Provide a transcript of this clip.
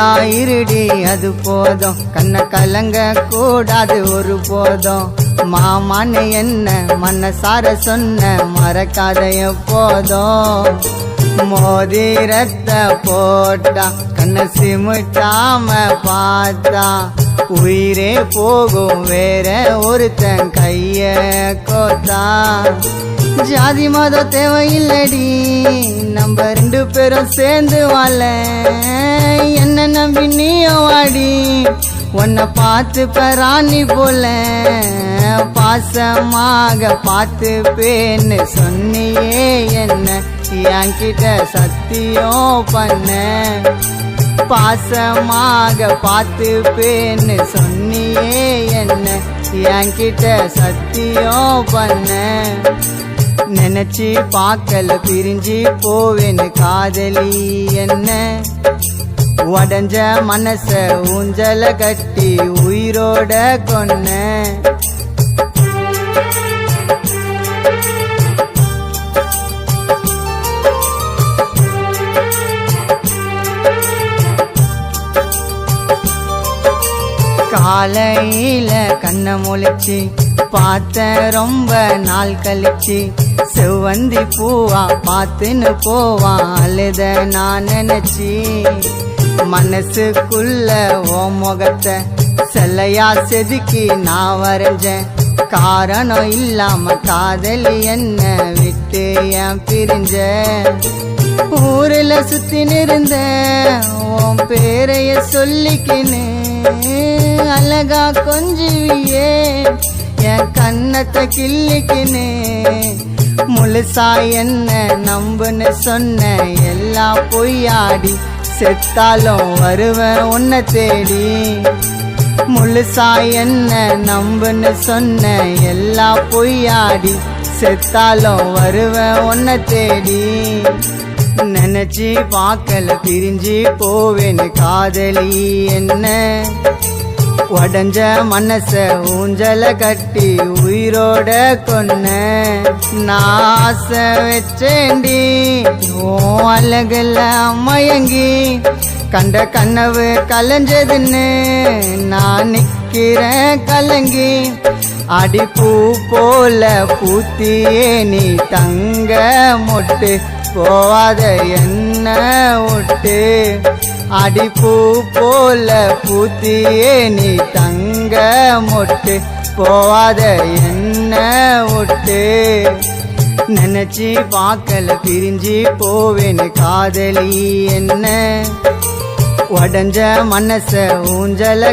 நல்லா இருடி அது போதும். கண்ண கலங்க கூடாது ஒரு போதும். மாமான்னு என்ன மனசார சொன்ன மறக்காத எப்போதும் மோதிரத்த போட்டா கண்ண சிமிட்டாம பார்த்தா. உயிரே போகும் வேற ஒருத்தன் கைய கோத்தா. ஜாதி மதம் தேவையில்லடி நம்ம ரெண்டு பேரும் சேர்ந்து வாழ. என்ன நம்பி நீயும் வாடி உன்னை பார்த்து பராணி போல. பாசமாக பார்த்து பேன்னு சொன்னியே என்ன? என்கிட்ட சத்தியம் பண்ண. பாசமாக பார்த்து பேன்னு சொன்னியே என்ன? என்கிட்ட சத்தியம் பண்ண. நினைச்சு பார்க்கல பிரிஞ்சு போவேன்னு காதலி என்ன? உடஞ்ச மனச ஊஞ்சல கட்டி உயிரோட கொன்ன. காலையில கண்ண முழிச்சு பார்த்த ரொம்ப நாள் கழிச்சு செவ்வந்தி பூவா பார்த்துன்னு போவான் அழுத நான் நினைச்சி மனசுக்குள்ள ஓ முகத்தை செல்லையா செதுக்கி நான் வரைஞ்சேன். காரணம் இல்லாம காதலி என்ன விட்டு ஏன் பிரிஞ்ச ஊரில் சுத்தி நிருந்த உன் பேரைய சொல்லிக்கினேன் அழகா கொஞ்சுவியே. என் கண்ணத்தை கிள்ளிக்கினே. முழுசா என்ன நம்புன்னு சொன்ன எல்லாம் பொய்யாடி செத்தாலும் வருவேன் உன்னை தேடி. முழுசா என்ன நம்புன்னு சொன்ன எல்லாம் பொய்யாடி செத்தாலும் வருவேன் உன்னை தேடி. நினைச்சு பார்க்கல பிரிஞ்சு போவேன்னு காதலி என்ன? உடஞ்ச மனச ஊஞ்சல கட்டி உயிரோட கொன்ன. நாச வச்சேண்டி ஓ அழகுல மயங்கி. கண்ட கனவு கலைஞ்சதுன்னு நான் நிக்கிறேன் கலங்கி. அடிப்பூ போல பூத்தியே நீ தங்க மொட்டு. போவாத என்ன விட்டு அடிப்பூ போல பூத்தியே நீ தங்க மொட்டு. போவாத என்ன விட்டு நினைச்சு பார்க்கல பிரிஞ்சு போவேன்னு காதலி என்ன? உடஞ்ச மனச ஊஞ்சல